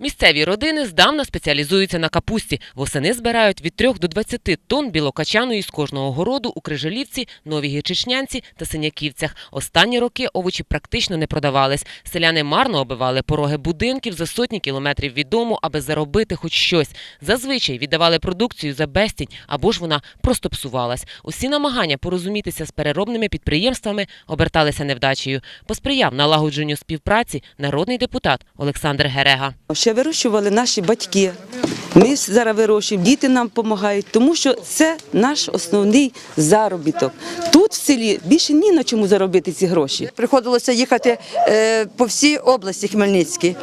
Місцеві родини здавна спеціалізуються на капусті. Восени збирають від 3 до 20 тонн білокачаної з кожного городу у Крижалівці, Новій Гірчичнянці та Синяківцях. Останні роки овочі практично не продавались. Селяни марно обивали пороги будинків за сотні кілометрів від дому, аби заробити хоч щось. Зазвичай віддавали продукцію за безцінь або ж вона просто псувалась. Усі намагання порозумітися з переробними підприємствами оберталися невдачею. Посприяв налагодженню співпраці народний депутат Олександр Герега. Ще вирощували наші батьки. Ми зараз вирощуємо, діти нам допомагають, тому що це наш основний заробіток. Тут в селі більше ні на чому заробити ці гроші. Приходилося їхати е, по всій області Хмельницькій,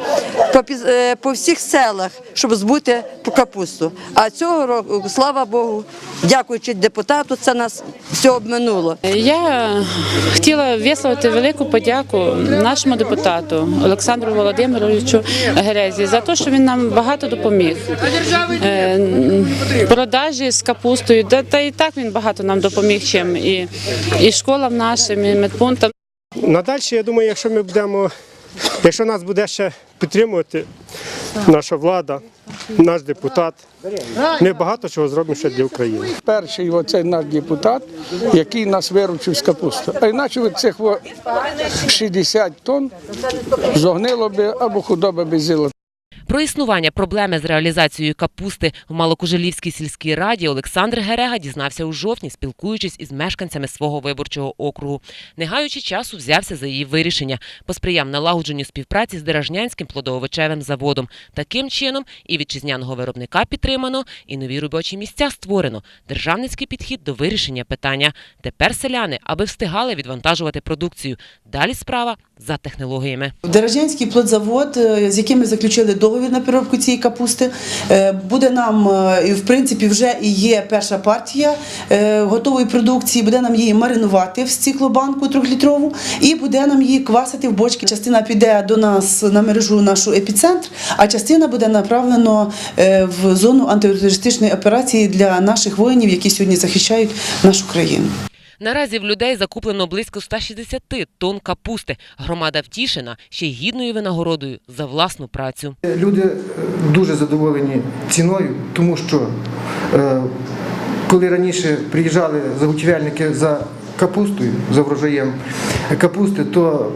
по, е, по всіх селах, щоб збути капусту. А цього року, слава Богу, дякуючи депутату, це нас все обминуло. Я хотіла висловити велику подяку нашому депутату Олександру Володимировичу Герезі за те, що він нам багато допоміг. Е, Продажі з капустою, та, та і так він багато нам допоміг чим. І, і школам нашим, і медпунктам. Надальше, я думаю, якщо ми будемо, якщо нас буде ще підтримувати наша влада, наш депутат, ми багато чого зробимо ще для України. перший оцей наш депутат, який нас виручив з капусти. А іначе цих 60 тонн зогнило би або худоба би з'їла. Про існування проблеми з реалізацією капусти в Малокожелівській сільській раді Олександр Герега дізнався у жовтні, спілкуючись із мешканцями свого виборчого округу. Не гаючи часу, взявся за її вирішення, посприяв налагодженню співпраці з Деражнянським плодоовочевим заводом. Таким чином і вітчизняного виробника підтримано, і нові робочі місця створено. Державницький підхід до вирішення питання. Тепер селяни, аби встигали відвантажувати продукцію. Далі справа за технологіями. Дережанський плодзавод, е, з яким ми заключили договір на переробку цієї капусти, е, буде нам е, в принципі вже і є перша партія е, готової продукції. Буде нам її маринувати в стеклобанку трьохлітрову і буде нам її квасити в бочки. Частина піде до нас на мережу нашу епіцентр, а частина буде направлено в зону антитерористичної операції для наших воїнів, які сьогодні захищають нашу країну. Наразі в людей закуплено близько 160 тонн капусти. Громада втішена ще й гідною винагородою за власну працю. Люди е, дуже задоволені ціною, тому що е, коли раніше приїжджали заготівельники за капустою, за врожаєм капусти, то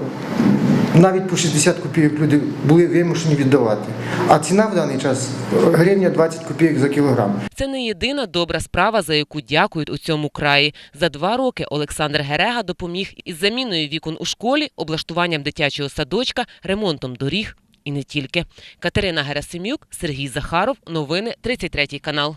навіть по 60 копійок люди були вимушені віддавати. А ціна в даний час гривня 20 копійок за кілограм. Це не єдина добра справа, за яку дякують у цьому краї. За два роки Олександр Герега допоміг із заміною вікон у школі, облаштуванням дитячого садочка, ремонтом доріг і не тільки. Катерина Герасимюк, Сергій Захаров. Новини 33 канал.